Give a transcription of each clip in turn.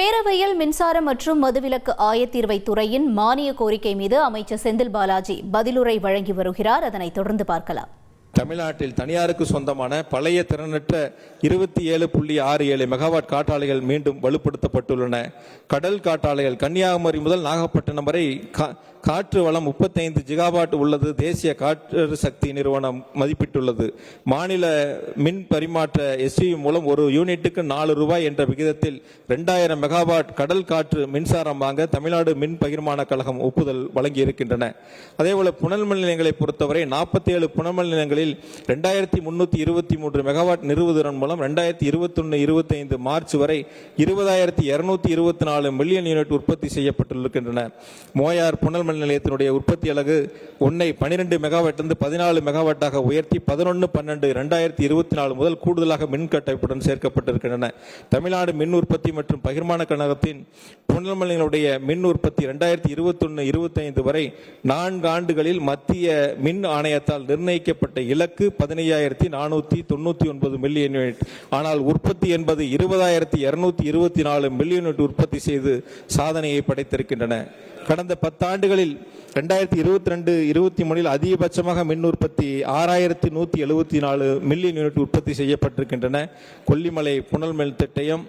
பேரவையில் மின்சாரம் மற்றும் மதுவிலக்கு ஆயத்தீர்வை துறையின் மானிய கோரிக்கை மீது அமைச்சர் செந்தில் பாலாஜி பதிலுரை வழங்கி வருகிறார். அதனைத் தொடர்ந்து பார்க்கலாம். தமிழ்நாட்டில் தனியாருக்கு சொந்தமான பழைய திறனற்ற இருபத்தி ஏழு புள்ளி ஆறு ஏழு மெகாவாட் காற்றாலைகள் மீண்டும் வலுப்படுத்தப்பட்டுள்ளன. கடல் காற்றாலைகள் கன்னியாகுமரி முதல் நாகப்பட்டினம் வரை கா- காற்று வளம் முப்பத்தைந்து ஜிகாவாட் உள்ளது. தேசிய காற்று சக்தி நிறுவனம் மதிப்பிட்டுள்ளது. மாநில மின் பரிமாற்ற எஸ்யூ மூலம் ஒரு யூனிட்டுக்கு நாலு ரூபாய் என்ற விகிதத்தில் ரெண்டாயிரம் மெகாவாட் கடல் காற்று மின்சாரம் வாங்க தமிழ்நாடு மின் பகிர்மான கழகம் ஒப்புதல் வழங்கி இருக்கின்றன அதேபோல புனல் மின் நிலையங்களை பொறுத்தவரை நாற்பத்தி ஏழு புனல் மின் நிலையங்களில் ரெண்டாயிரத்தி முன்னூற்றி இருபத்தி மூன்று மெகாவாட் நிறுவுவதன் மூலம் ரெண்டாயிரத்தி இருபத்தொன்னு இருபத்தைந்து மார்ச் வரை இருபதாயிரத்தி இருநூத்தி இருபத்தி நாலு மில்லியன் யூனிட் உற்பத்தி செய்யப்பட்டிருக்கின்றன மோயார் புனல் மின் நிலையத்தினுடைய உற்பத்தி அலகு ஒன்னை பனிரெண்டு மெகாவாட்டிலிருந்து பதினாலு மெகாவாட்டாக உயர்த்தி பதினொன்று பன்னெண்டு ரெண்டாயிரத்தி இருபத்தி நாலு முதல் கூடுதலாக மின் கட்டமைப்புடன் சேர்க்கப்பட்டிருக்கின்றன. தமிழ்நாடு மின் உற்பத்தி மற்றும் பகிர்மான கழகத்தின் புனல் மின் உற்பத்தி ரெண்டாயிரத்தி இருபத்தொன்னு இருபத்தைந்து வரை நான்கு ஆண்டுகளில் மத்திய மின் ஆணையத்தால் நிர்ணயிக்கப்பட்ட இலக்கு பதினையாயிரத்தி நானூத்தி தொண்ணூத்தி ஒன்பது மில்லியன் யூனிட். ஆனால் உற்பத்தி என்பது இருபதாயிரத்தி இருநூத்தி இருபத்தி நாலு மில்லியன் யூனிட் உற்பத்தி செய்து சாதனையை படைத்திருக்கின்றன. கடந்த பத்தாண்டுகளில் ரெண்டாயிரத்தி இருபத்தி ரெண்டு இருபத்தி மூணில் அதிகபட்சமாக மின் உற்பத்தி ஆறாயிரத்தி நூற்றி எழுபத்தி நாலு மில்லியன் யூனிட் உற்பத்தி செய்யப்பட்டிருக்கின்றன. கொல்லிமலை புனல் மின் திட்டம்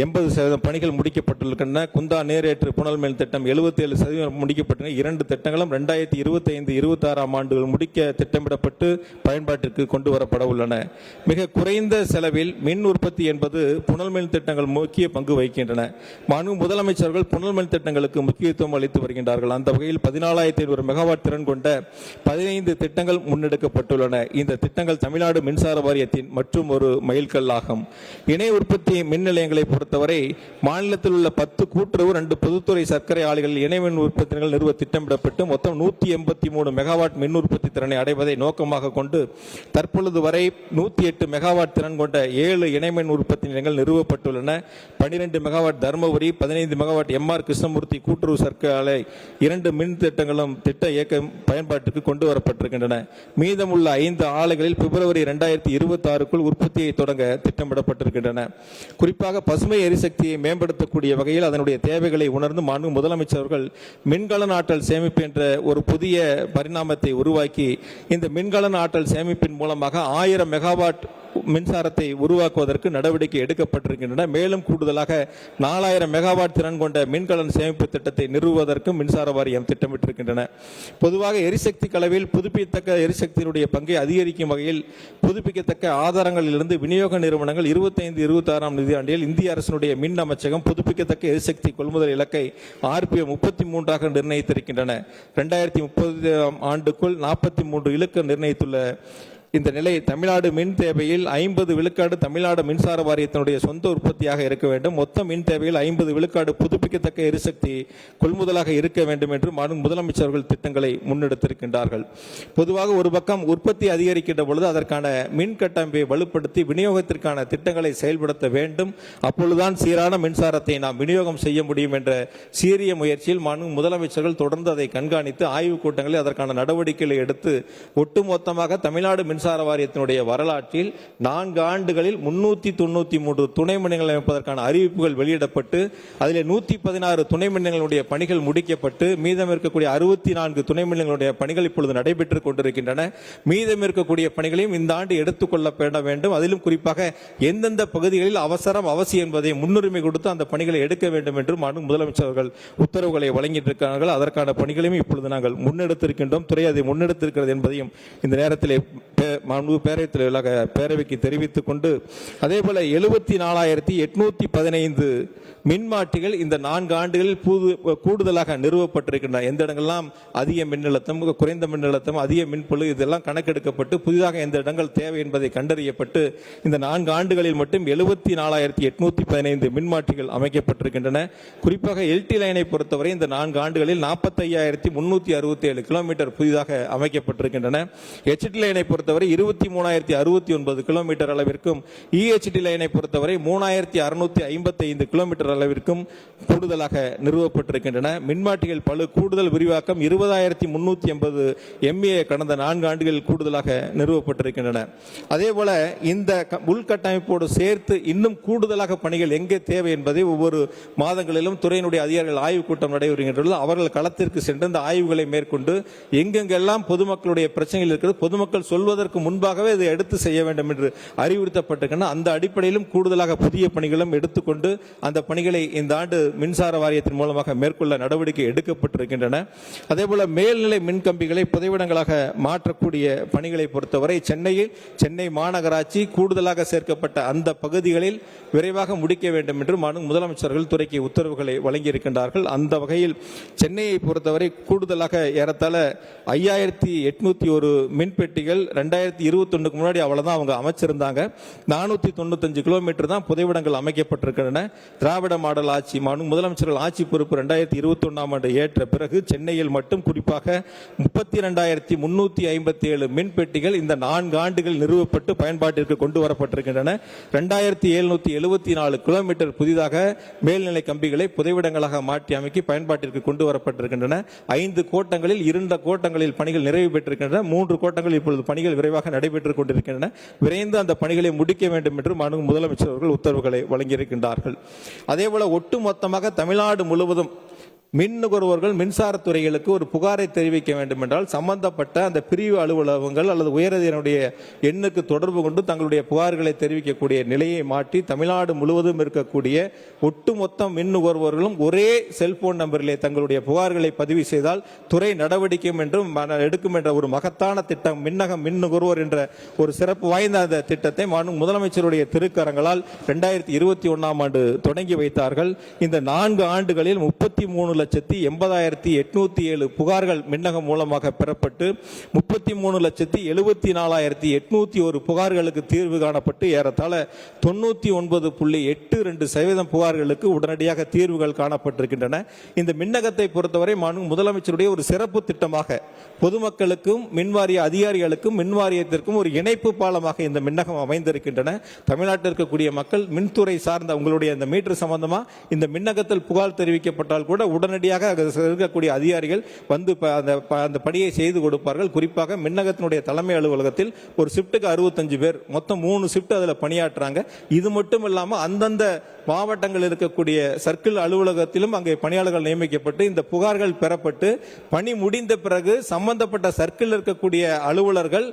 எண்பது சதவீதம் பணிகள் முடிக்கப்பட்டுள்ளன குந்தா நேரேற்று புனல் மேல் திட்டம் 77% சதவீதம் முடிக்கப்பட்டன இரண்டு திட்டங்களும் ரெண்டாயிரத்தி இருபத்தைந்து இருபத்தாறாம் ஆண்டுகள் முடிக்க திட்டமிடப்பட்டு பயன்பாட்டிற்கு கொண்டு வரப்பட உள்ளன. மிக குறைந்த செலவில் மின் உற்பத்தி என்பது புனல் மின் திட்டங்கள் முக்கிய பங்கு வகிக்கின்றன. மனு முதலமைச்சர்கள் புனல் மின் திட்டங்களுக்கு முக்கியத்துவம் அளித்து வருகின்றார்கள். அந்த வகையில் பதினாலாயிரத்தி ஐநூறு மெகாவாட் திறன் கொண்ட பதினைந்து திட்டங்கள் முன்னெடுக்கப்பட்டுள்ளன. இந்த திட்டங்கள் தமிழ்நாடு மின்சார வாரியத்தின் மற்றும் ஒரு மைல்கல் ஆகும் இணை உற்பத்தி மின் நிலையங்களை பொறுத்தவரை மாநிலத்தில் உள்ள பத்து கூட்டுறவு ரெண்டு பொதுத்துறை சர்க்கரை ஆலைகளில் இணைமின் உற்பத்தி நிலையங்கள் நிறுவ திட்டமிடப்பட்டு மொத்தம் நூத்தி எண்பத்தி மூணு மெகாவாட் மின் உற்பத்தி திறனை அடைவதை நோக்கமாக கொண்டு தற்பொழுது வரை நூத்தி எட்டு மெகாவாட் திறன் கொண்ட ஏழு இணைமின் உற்பத்தி நிலையங்கள் நிறுவப்பட்டுள்ளன. பனிரெண்டு மெகாவாட் தருமபுரி பதினைந்து மெகாவாட் எம் ஆர் கிருஷ்ணமூர்த்தி கூட்டுறவு சர்க்கரை ஆலை இரண்டு மின் திட்டங்களும் திட்ட இயக்க பயன்பாட்டுக்கு கொண்டு வரப்பட்டிருக்கின்றன. மீதமுள்ள ஐந்து ஆலைகளில் பிப்ரவரி இரண்டாயிரத்தி இருபத்தி ஆறுக்குள் உற்பத்தியை தொடங்க திட்டமிடப்பட்டிருக்கின்றன. குறிப்பாக பசுமை எரிசக்தியை மேம்படுத்தக்கூடிய வகையில் அதனுடைய தேவைகளை உணர்ந்து மாண்பு முதலமைச்சர் அவர்கள் மின்கலன் ஆற்றல் சேமிப்பு என்ற ஒரு புதிய பரிணாமத்தை உருவாக்கி இந்த மின்கலன் ஆற்றல் சேமிப்பின் மூலமாக ஆயிரம் மெகாவாட் மின்சாரத்தை உருவாக்குவதற்கு நடவடிக்கை எடுக்கப்பட்டிருக்கின்றன. மேலும் கூடுதலாக நாலாயிரம் மெகாவாட் திறன் கொண்ட மின்கலன் சேமிப்பு திட்டத்தை நிறுவுவதற்கும் மின்சார வாரியம் திட்டமிட்டிருக்கின்றன. பொதுவாக எரிசக்தி கலவையில் புதுப்பித்தக்க எரிசக்தியினுடைய பங்கை அதிகரிக்கும் வகையில் புதுப்பிக்கத்தக்க ஆதாரங்களிலிருந்து விநியோக நிறுவனங்கள் இருபத்தைந்து இருபத்தாறாம் நிதியாண்டில் இந்திய அரசினுடைய மின் அமைச்சகம் புதுப்பிக்கத்தக்க எரிசக்தி கொள்முதல் இலக்கை ஆர்பிஎம் முப்பத்தி மூன்றாக நிர்ணயித்திருக்கின்றன. ரெண்டாயிரத்தி முப்பது ஆண்டுக்குள் நாற்பத்தி மூன்று இலக்கு நிர்ணயித்துள்ள இந்த நிலை தமிழ்நாடு மின் தேவையில் ஐம்பது விழுக்காடு தமிழ்நாடு மின்சார வாரியத்தினுடைய சொந்த உற்பத்தியாக இருக்க வேண்டும். மொத்த மின் தேவையில் ஐம்பது விழுக்காடு புதுப்பிக்கத்தக்க எரிசக்தி கொள்முதலாக இருக்க வேண்டும் என்று மாநில முதலமைச்சர்கள் திட்டங்களை முன்னெடுத்திருக்கின்றார்கள். பொதுவாக ஒரு பக்கம் உற்பத்தி அதிகரிக்கின்ற பொழுது அதற்கான மின் கட்டமைப்பை வலுப்படுத்தி விநியோகத்திற்கான திட்டங்களை செயல்படுத்த வேண்டும். அப்பொழுதுதான் சீரான மின்சாரத்தை நாம் விநியோகம் செய்ய முடியும் என்ற சீரிய முயற்சியில் மாண்பு முதலமைச்சர்கள் தொடர்ந்து அதை கண்காணித்து ஆய்வுக் கூட்டங்களில் அதற்கான நடவடிக்கைகளை எடுத்து ஒட்டுமொத்தமாக தமிழ்நாடு மின் மின்சார வாரியத்தினுடைய வரலாற்றில் நான்கு ஆண்டுகளில் முன்னூத்தி தொண்ணூத்தி மூன்று துணை மின்நிலையங்கள் அமைப்பதற்கான அறிவிப்புகள் வெளியிடப்பட்டு அதில் நூத்தி பதினாறு துணை மின்நிலையங்களுடைய பணிகள் முடிக்கப்பட்டு மீதம் இருக்கக்கூடிய அறுபத்தி நான்கு துணை மின்நிலையங்களுடைய பணிகள் இப்பொழுது நடைபெற்றுக் கொண்டிருக்கின்றன. மீதம் இருக்கக்கூடிய பணிகளையும் இந்த ஆண்டு எடுத்துக்கொள்ளப்பட வேண்டும். அதிலும் குறிப்பாக எந்தெந்த பகுதிகளில் அவசரம் அவசியம் என்பதை முன்னுரிமை கொடுத்து அந்த பணிகளை எடுக்க வேண்டும் என்று மாண்பு முதலமைச்சர் அவர்கள் உத்தரவுகளை வழங்கியிருக்கிறார்கள். அதற்கான பணிகளையும் இப்பொழுது நாங்கள் முன்னெடுத்திருக்கின்றோம். துறை அதை முன்னெடுத்திருக்கிறது என்பதையும் இந்த நேரத்தில் பே- மாண்பு பேரவைத் பேரவைக்கு தெரிவித்துக் கொண்டு அதே போல எழுபத்தி நாலாயிரத்தி எட்நூத்தி பதினைந்து மின்மாற்றிகள் இந்த நான்கு ஆண்டுகளில் புது கூடுதலாக நிறுவப்பட்டிருக்கின்றன. எந்த இடங்கள்லாம் அதிக மின்னழுத்தம் குறைந்த மின்னழுத்தம் அதிக மின்பொழு இதெல்லாம் கணக்கெடுக்கப்பட்டு புதிதாக எந்த இடங்கள் தேவை என்பதை கண்டறியப்பட்டு இந்த நான்கு ஆண்டுகளில் மட்டும் எழுபத்தி நாலாயிரத்தி எட்நூத்தி பதினைந்து மின்மாற்றிகள் அமைக்கப்பட்டிருக்கின்றன. குறிப்பாக எல்டி லைனை பொறுத்தவரை இந்த நான்கு ஆண்டுகளில் நாற்பத்தையாயிரத்தி முன்னூத்தி அறுபத்தி ஏழு கிலோமீட்டர் புதிதாக அமைக்கப்பட்டிருக்கின்றன. ஹெச்டி லைனை பொறுத்தவரை பொறுத்தவரை இருபத்தி மூணாயிரத்தி அறுபத்தி ஒன்பது கிலோமீட்டர் அளவிற்கும் இஹெச்டி லைனை பொறுத்தவரை மூணாயிரத்தி அறுநூத்தி ஐம்பத்தி ஐந்து கிலோமீட்டர் அளவிற்கும் கூடுதலாக நிறுவப்பட்டிருக்கின்றன. மின்மாட்டிகள் பழு கூடுதல் விரிவாக்கம் இருபதாயிரத்தி முன்னூத்தி எண்பது எம்ஏ கடந்த நான்கு ஆண்டுகள் கூடுதலாக நிறுவப்பட்டிருக்கின்றன. அதே போல இந்த உள்கட்டமைப்போடு சேர்த்து இன்னும் கூடுதலாக பணிகள் எங்கே தேவை என்பதை ஒவ்வொரு மாதங்களிலும் துறையினுடைய அதிகாரிகள் ஆய்வுக் கூட்டம் நடைபெறுகின்றது. அவர்கள் களத்திற்கு சென்று இந்த ஆய்வுகளை மேற்கொண்டு எங்கெங்கெல்லாம் பொதுமக்களுடைய பிரச்சனைகள் இருக்கிறது பொதுமக்கள் சொல்வதற்கு முன்பாகவே இதை எடுத்து செய்ய வேண்டும் என்று அறிவுறுத்தப்பட்டிருக்கின்றன. அந்த அடிப்படையிலும் கூடுதலாக புதிய பணிகளும் எடுத்துக்கொண்டு அந்த பணிகளை இந்த ஆண்டு மின்சார வாரியத்தின் மூலமாக மேற்கொள்ள நடவடிக்கை எடுக்கப்பட்டிருக்கின்றன. அதேபோல மேல்நிலை மின்கம்பிகளை புதைவிடங்களாக மாற்றக்கூடிய பணிகளை பொறுத்தவரை சென்னையில் சென்னை மாநகராட்சி கூடுதலாக சேர்க்கப்பட்ட அந்த பகுதிகளில் விரைவாக முடிக்க வேண்டும் என்று முதலமைச்சர்கள் துறைக்கு உத்தரவுகளை வழங்கியிருக்கின்றார்கள். அந்த வகையில் சென்னையை பொறுத்தவரை கூடுதலாக ஏறத்தாழ ஐயாயிரத்தி எட்நூத்தி ஒரு மின்பெட்டிகள் ரெண்டாயிரத்தி இருபத்தொன்னுக்கு முன்னாடி அவ்வளவுதான் அவங்க அமைச்சிருந்தாங்க. நானூத்தி தொண்ணூத்தஞ்சு கிலோமீட்டர் தான் புதைவிடங்கள் அமைக்கப்பட்டிருக்கின்றன. திராவிட மாடல் ஆட்சி மாநில முதலமைச்சர்கள் ஆட்சி பொறுப்பு ரெண்டாயிரத்தி இருபத்தொன்னாம் ஆண்டு ஏற்ற பிறகு சென்னையில் மட்டும் குறிப்பாக முப்பத்தி ரெண்டாயிரத்தி முன்னூத்தி ஐம்பத்தி ஏழு மின்பெட்டிகள் இந்த நான்கு ஆண்டுகள் நிறுவப்பட்டு பயன்பாட்டிற்கு கொண்டு வரப்பட்டிருக்கின்றன. ரெண்டாயிரத்தி எழுநூத்தி எழுபத்தி நாலு கிலோமீட்டர் புதிதாக மேல்நிலை கம்பிகளை புதைவிடங்களாக மாற்றி அமைக்கி பயன்பாட்டிற்கு கொண்டு வரப்பட்டிருக்கின்றன. ஐந்து கோட்டங்களில் இரண்டு கோட்டங்களில் பணிகள் நிறைவு பெற்றிருக்கின்றன. மூன்று கோட்டங்களில் இப்பொழுது பணிகள் விரைவாக நடைபெற்றுக் கொண்டிருக்கின்றன. விரைந்து அந்த பணிகளை முடிக்க வேண்டும் என்று மாண்பு முதலமைச்சர் அவர்கள் உத்தரவுகளை வழங்கியிருக்கின்றார்கள். அதேபோல ஒட்டுமொத்தமாக தமிழ்நாடு முழுவதும் மின் நுகர்வோர்கள் மின்சாரத்துறைகளுக்கு ஒரு புகாரை தெரிவிக்க வேண்டும் என்றால் சம்பந்தப்பட்ட அந்த பிரிவு அலுவலகங்கள் அல்லது உயரதினுடைய எண்ணுக்கு தொடர்பு கொண்டு தங்களுடைய புகார்களை தெரிவிக்கக்கூடிய நிலையை மாற்றி தமிழ்நாடு முழுவதும் இருக்கக்கூடிய ஒட்டுமொத்த மின் நுகர்வோர்களும் ஒரே செல்போன் நம்பரிலே தங்களுடைய புகார்களை பதிவு செய்தால் துறை நடவடிக்கை என்றும் மன- எடுக்கும் என்ற ஒரு மகத்தான திட்டம் மின்னகம் மின் நுகர்வோர் என்ற ஒரு சிறப்பு வாய்ந்த அந்த திட்டத்தை முதலமைச்சருடைய திருக்கரங்களால் இரண்டாயிரத்தி இருபத்தி ஒன்னாம் ஆண்டு தொடங்கி வைத்தார்கள். இந்த நான்கு ஆண்டுகளில் முப்பத்தி மூணு லட்சத்தி எண்பதாயிரத்தி எட்நூத்தி ஏழு புகார்கள் மின்னகம் மூலமாக பெறப்பட்டு முப்பத்தி மூணு லட்சத்தி எழுபத்தி நாலாயிரத்தி எட்நூத்தி ஒரு புகார்களுக்கு தீர்வு காணப்பட்டு ஏறத்தாழ தொண்ணூத்தி ஒன்பது புள்ளி எட்டு ரெண்டு சதவீதம் புகார்களுக்கு உடனடியாக தீர்வுகள் காணப்பட்டிருக்கின்றன. இந்த மின்னகத்தை பொறுத்தவரை முதலமைச்சருடைய ஒரு சிறப்பு திட்டமாக பொதுமக்களுக்கும் மின்வாரிய அதிகாரிகளுக்கும் மின்வாரியத்திற்கும் ஒரு இணைப்பு பாலமாக இந்த மின்னகம் அமைந்திருக்கின்றன. தமிழ்நாட்டில் இருக்கக்கூடிய மக்கள் மின்துறை சார்ந்த உங்களுடைய இந்த மீட்டர் சம்பந்தமாக இந்த மின்னகத்தில் புகார் தெரிவிக்கப்பட்டால் கூட உடனடியாக இருக்கக்கூடிய அதிகாரிகள் வந்து ப- அந்த அந்த பணியை செய்து கொடுப்பார்கள். குறிப்பாக மின்னகத்தினுடைய தலைமை அலுவலகத்தில் ஒரு ஷிஃப்ட்டுக்கு அறுபத்தஞ்சு பேர் மொத்தம் மூணு ஷிஃப்ட் அதில் பணியாற்றுறாங்க இது மட்டும் இல்லாமல் அந்தந்த மாவட்டங்களில் இருக்கக்கூடிய சர்க்கிள் அலுவலகத்திலும் அங்கே பணியாளர்கள் நியமிக்கப்பட்டு இந்த புகார்கள் பெறப்பட்டு பணி முடிந்த பிறகு சம்பந்தப்பட்ட சர்க்கிள் இருக்கக்கூடிய அலுவலர்கள்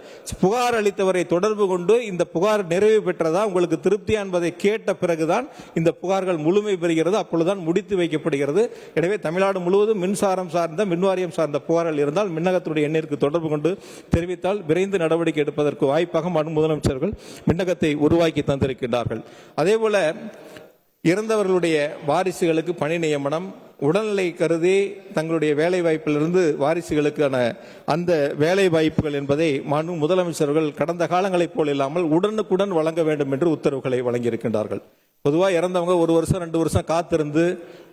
புகார் அளித்தவரை தொடர்பு கொண்டு இந்த புகார் நிறைவு பெற்றதா உங்களுக்கு திருப்தியா என்பதை கேட்ட பிறகுதான் இந்த புகார்கள் முழுமை பெறுகிறது. அப்பொழுதுதான் முடித்து வைக்கப்படுகிறது. எனவே தமிழ்நாடு முழுவதும் மின்சாரம் சார்ந்த மின்வாரியம் சார்ந்த புகார்கள் இருந்தால் மின்னகத்துடைய எண்ணிற்கு தொடர்பு கொண்டு தெரிவித்தால் விரைந்து நடவடிக்கை எடுப்பதற்கு வாய்ப்பாக முதலமைச்சர்கள் மின்னகத்தை உருவாக்கி தந்திருக்கின்றார்கள். அதேபோல இறந்தவர்களுடைய வாரிசுகளுக்கு பணி நியமனம் உடல்நிலை கருதி தங்களுடைய வேலை வாய்ப்பிலிருந்து வாரிசுகளுக்கான அந்த வேலை வாய்ப்புகள் என்பதை மாண்பு முதலமைச்சர்கள் கடந்த காலங்களைப் போல் இல்லாமல் உடனுக்குடன் வழங்க வேண்டும் என்று உத்தரவுகளை வழங்கியிருக்கின்றார்கள். பொதுவாக இறந்தவங்க ஒரு வருஷம் ரெண்டு வருஷம் காத்திருந்து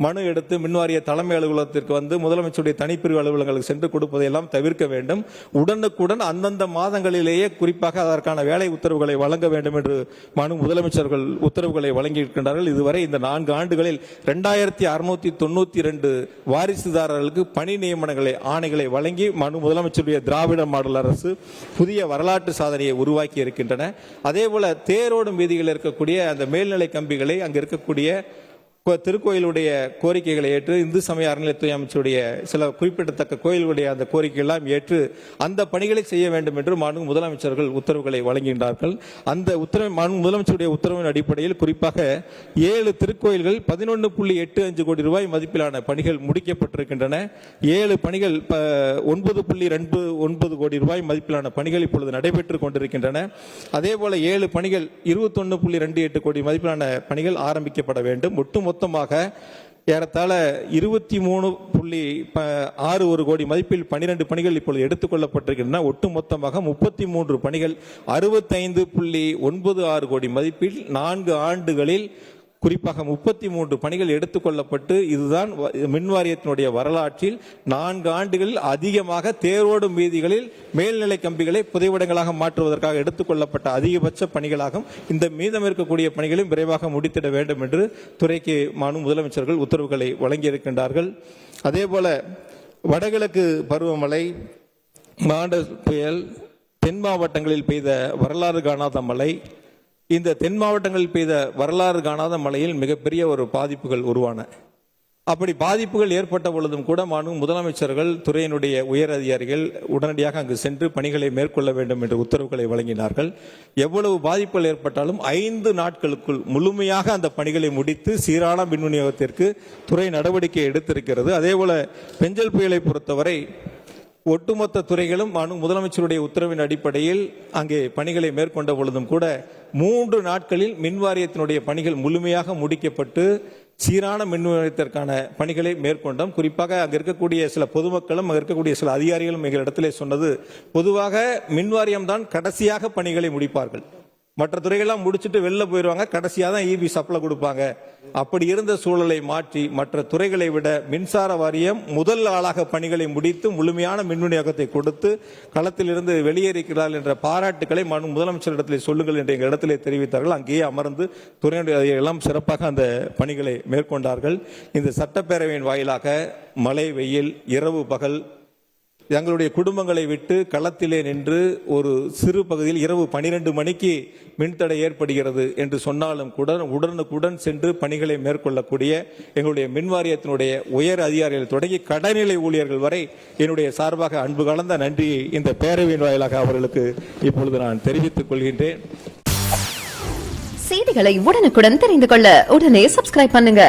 மனு எடுத்து மின்வாரிய தலைமை அலுவலகத்திற்கு வந்து முதலமைச்சருடைய தனிப்பிரிவு அலுவலகங்களுக்கு சென்று கொடுப்பதையெல்லாம் தவிர்க்க வேண்டும். உடனுக்குடன் அந்தந்த மாதங்களிலேயே குறிப்பாக அதற்கான வேலை உத்தரவுகளை வழங்க வேண்டும் என்று மனு முதலமைச்சர்கள் உத்தரவுகளை வழங்கியிருக்கின்றார்கள். இதுவரை இந்த நான்கு ஆண்டுகளில் ரெண்டாயிரத்தி அறுநூத்தி தொண்ணூத்தி ரெண்டு வாரிசுதாரர்களுக்கு பணி நியமனங்களை ஆணைகளை வழங்கி மனு முதலமைச்சருடைய திராவிட மாடல் அரசு புதிய வரலாற்று சாதனையை உருவாக்கி இருக்கின்றன அதேபோல தேரோடும் வீதிகளில் இருக்கக்கூடிய அந்த மேல்நிலை கம்பி கம்பிகளை அங்கே இருக்கக்கூடிய திருக்கோயிலுடைய கோரிக்கைகளை ஏற்று இந்து சமய அறநிலையத்துறை அமைச்சருடைய சில குறிப்பிடத்தக்க கோயில்களுடைய அந்த கோரிக்கையெல்லாம் ஏற்று அந்த பணிகளை செய்ய வேண்டும் என்று மாண்பு முதலமைச்சர்கள் உத்தரவுகளை வழங்குகின்றார்கள். அந்த உத்தரவு மாண்பு முதலமைச்சருடைய உத்தரவின் அடிப்படையில் குறிப்பாக ஏழு திருக்கோயில்கள் பதினொன்று புள்ளி எட்டு அஞ்சு கோடி ரூபாய் மதிப்பிலான பணிகள் முடிக்கப்பட்டிருக்கின்றன. ஏழு பணிகள் ஒன்பது புள்ளி ரெண்டு ஒன்பது கோடி ரூபாய் மதிப்பிலான பணிகள் இப்பொழுது நடைபெற்றுக் கொண்டிருக்கின்றன. அதே போல ஏழு பணிகள் இருபத்தொன்னு புள்ளி ரெண்டு எட்டு கோடி மதிப்பிலான பணிகள் ஆரம்பிக்கப்பட வேண்டும். ஒட்டுமொத்த மொத்தமாக ஏறத்தாழ இருபத்தி மூணு புள்ளி ஆறு ஒரு கோடி மதிப்பில் பனிரெண்டு பணிகள் இப்பொழுது எடுத்துக்கொள்ளப்பட்டிருக்கின்றன ஒட்டுமொத்தமாக முப்பத்தி மூன்று பணிகள் அறுபத்தைந்து புள்ளி ஒன்பது ஆறு கோடி மதிப்பில் நான்கு ஆண்டுகளில் குறிப்பாக முப்பத்தி மூன்று பணிகள் எடுத்துக்கொள்ளப்பட்டு இதுதான் வ- மின் வாரியத்தினுடைய வரலாற்றில் நான்கு ஆண்டுகளில் அதிகமாக தேரோடும் வீதிகளில் மேல்நிலை கம்பிகளை புதைவிடங்களாக மாற்றுவதற்காக எடுத்துக்கொள்ளப்பட்ட அதிகபட்ச பணிகளாகும். இந்த மீதம் இருக்கக்கூடிய பணிகளையும் விரைவாக முடித்திட வேண்டும் என்று துறைக்கு மானும் முதலமைச்சர்கள் உத்தரவுகளை வழங்கியிருக்கின்றார்கள். அதேபோல வடகிழக்கு பருவமழை மாண்ட புயல் தென் மாவட்டங்களில் பெய்த வரலாறு காணாத மழை இந்த தென் மாவட்டங்களில் பெய்த வரலாறு காணாத மழையில் மிகப்பெரிய ஒரு பாதிப்புகள் உருவான. அப்படி பாதிப்புகள் ஏற்பட்ட பொழுதும் கூட மாண்பு முதலமைச்சர்கள் துறையினுடைய உயர் அதிகாரிகள் உடனடியாக அங்கு சென்று பணிகளை மேற்கொள்ள வேண்டும் என்று உத்தரவுகளை வழங்கினார்கள். எவ்வளவு பாதிப்புகள் ஏற்பட்டாலும் ஐந்து நாட்களுக்குள் முழுமையாக அந்த பணிகளை முடித்து சீரான மின் விநியோகத்திற்கு துறை நடவடிக்கை எடுத்திருக்கிறது. அதேபோல பெஞ்சல் புயலை பொறுத்தவரை ஒட்டுமொத்த துறைகளும் முதலமைச்சருடைய உத்தரவின் அடிப்படையில் அங்கே பணிகளை மேற்கொண்ட பொழுதும் கூட மூன்று நாட்களில் மின் வாரியத்தினுடைய பணிகள் முழுமையாக முடிக்கப்பட்டு சீரான மின் வாரியத்திற்கான பணிகளை மேற்கொண்டோம். குறிப்பாக அங்கே இருக்கக்கூடிய சில பொதுமக்களும் அங்கே இருக்கக்கூடிய சில அதிகாரிகளும் எங்களிடத்திலே சொன்னது பொதுவாக மின் வாரியம் தான் கடைசியாக பணிகளை முடிப்பார்கள். மற்ற துறைகள்லாம் முடிச்சுட்டு வெளில போயிடுவாங்க கடைசியாக தான் இபி சப்ளை கொடுப்பாங்க. அப்படி இருந்த சூழலை மாற்றி மற்ற துறைகளை விட மின்சார வாரியம் முதல் ஆளாக பணிகளை முடித்து முழுமையான மின் விநியோகத்தை கொடுத்து களத்திலிருந்து வெளியேறிக்கிறார் என்ற பாராட்டுக்களை மனு முதலமைச்சரிடத்தில் சொல்லுங்கள் என்று எங்கள் இடத்திலே தெரிவித்தார்கள். அங்கேயே அமர்ந்து துறையினுடைய எல்லாம் சிறப்பாக அந்த பணிகளை மேற்கொண்டார்கள். இந்த சட்டப்பேரவையின் வாயிலாக மழை வெயில் இரவு பகல் எங்களுடைய குடும்பங்களை விட்டு களத்திலே நின்று ஒரு சிறு பகுதியில் இரவு பனிரெண்டு மணிக்கு மின்தடை ஏற்படுகிறது என்று சொன்னாலும் கூட உடனுக்குடன் சென்று பணிகளை மேற்கொள்ளக்கூடிய எங்களுடைய மின் வாரியத்தினுடைய உயர் அதிகாரிகள் தொடங்கி கடைநிலை ஊழியர்கள் வரை என்னுடைய சார்பாக அன்பு கலந்த நன்றியை இந்த பேரவையின் வாயிலாக அவர்களுக்கு இப்பொழுது நான் தெரிவித்துக் கொள்கின்றேன். செய்திகளை உடனுக்குடன் தெரிந்து கொள்ள உடனே சப்ஸ்கிரைப் பண்ணுங்க.